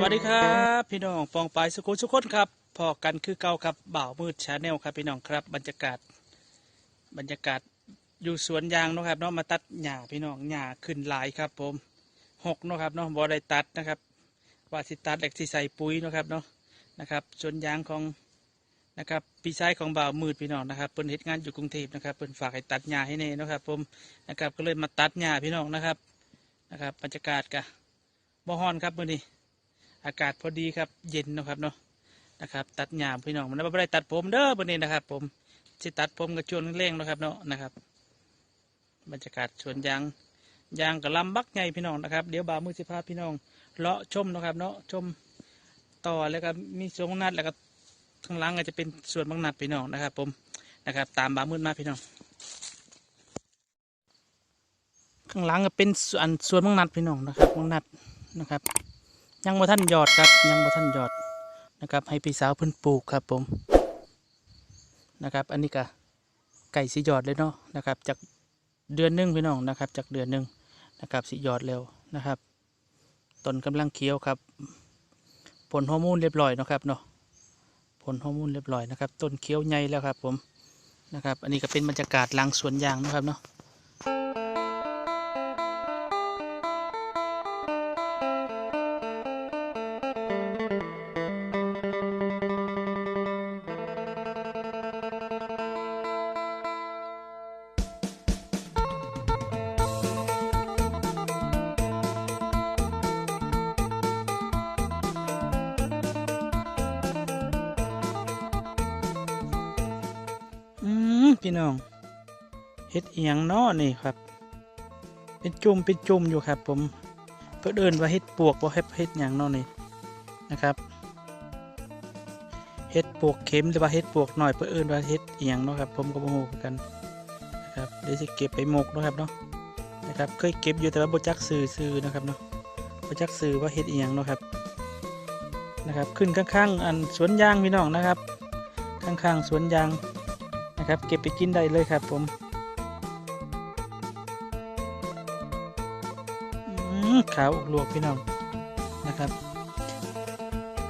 วัสดีครับ พี่น้องปองปายสุขุมสุขคนครับพอกันคือเก่าครับบ่าวมืดชาแนลครับพี่น้องครับ บรรยากาศ บรรยากาศอยู่สวนยางเนาะครับเนาะมาตัดหญ้าพี่น้องหญ้าขึ้นหลายครับ ผมหกเนาะครับเนาะบ่ได้ตัดนะครับว่าสิตัดแหลกสิใส่ปุ๋ยเนาะครับเนาะนะครับสวนยางของนะครับพี่ชายของบ่าวมืดพี่น้องนะครับเพิ่นเฮ็ดงานอยู่กรุงเทพนะครับเพิ่นฝากให้ตัดหญ้าให้แน่นะครับ ผมนะครับก็เลยมาตัดหญ้าพี่น้องนะครับนะครับบรรยากาศกะบ่ฮ้อนครับมื้อนี้ อากาศพอดีครับเย็นนะครับเนาะนะครับตัดหญ้าพี่น้องมันไม่ได้ตัดผมเด้อวันนี้นะครับ ผมจะตัดผมกับชวนเร่งนะครับเนาะนะครับ บรรยากาศสวนยางยางกับลำบักใหญ่พี่น้องนะครับเดี๋ยวบ่าวมือสิพาพี่น้องเลาะชมนะครับ เนาะชมต่อแล้วก็มีสวนนัดแล้วก็ข้างหล่างก็จะเป็นสวนบางนัดพี่น้องนะครับ ผมนะครับ ตามบ่าวมืดมาพี่น้องข้างหลังก็เป็นสวนสวนบางนัดพี่น้องนะครับบางนัดนะครับ ยังบ่ท่านหยอดครับยังบ่ท่านหยอดนะครับให้พี่สาวเพิ่นปลูกครับผมนะครับ อันนี้ก็ไก่สิหยอดเลยเนาะนะครับ จากเดือนหนึงพี่น้องนะครับ จากเดือนหนึงนะครับสิหยอดเร็วนะครับต้นกำลังเคี้ยวครับ ผลฮอร์โมนเรียบร้อยนะครับเนาะผลฮอร์โมนเรียบร้อยนะครับต้นเคี้ยวใหญ่แล้วครับผมนะครับ อันนี้ก็เป็นบรรยากาศหลังสวนยางนะครับเนาะ พี่น้องเฮ็ดเอียงนาะนี่ครับ เป็นจุ่มเป็นจุ่มอยู่ครับ ผมเพื่อเดินว่าเฮ็ดปวกว่าเฮ็ดเฮ็ดหยังนาะนี่นะครับเฮ็ดปวกเข็มหรือว่าเฮ็ดปวกหน่อยเพื่อเอินว่าเฮ็ดเอียงเนาะครับ ผมก็บ่ฮู้คือกันนะครับเดี๋ยวสิเก็บไปหมกเนาะครับเนาะนะครับเคยเก็บอยู่แต่ว่าบ่จักซื้อซื้อนะครับเนาะบ่จักซื้อว่าเฮ็ดเอียงเนาะครับนะครับ ขึ้นข้างๆ อันสวนยางพี่น้องนะครับ ข้างๆสวนยาง นะครับ เก็บไปกินได้เลยครับผมขาวอกลวกพี่น้องนะครับ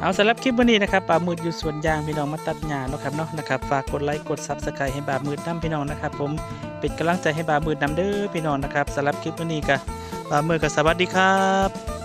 เอาสำหรับคลิปวันนี้นะครับป่ามืดอยู่สวนยางพี่น้องมาตัดหญ้าเนาะครับเนาะนะครับฝากกดไลค์กดซับสไครต์ให้บ่ามืดน้ำพี่น้องนะครับ ผมเป็นกำลังใจให้บ่ามืดน้ำเด้อพี่น้องนะครับสำหรับคลิปวันนี้ก็บ่ามืดก็สวัสดีครับ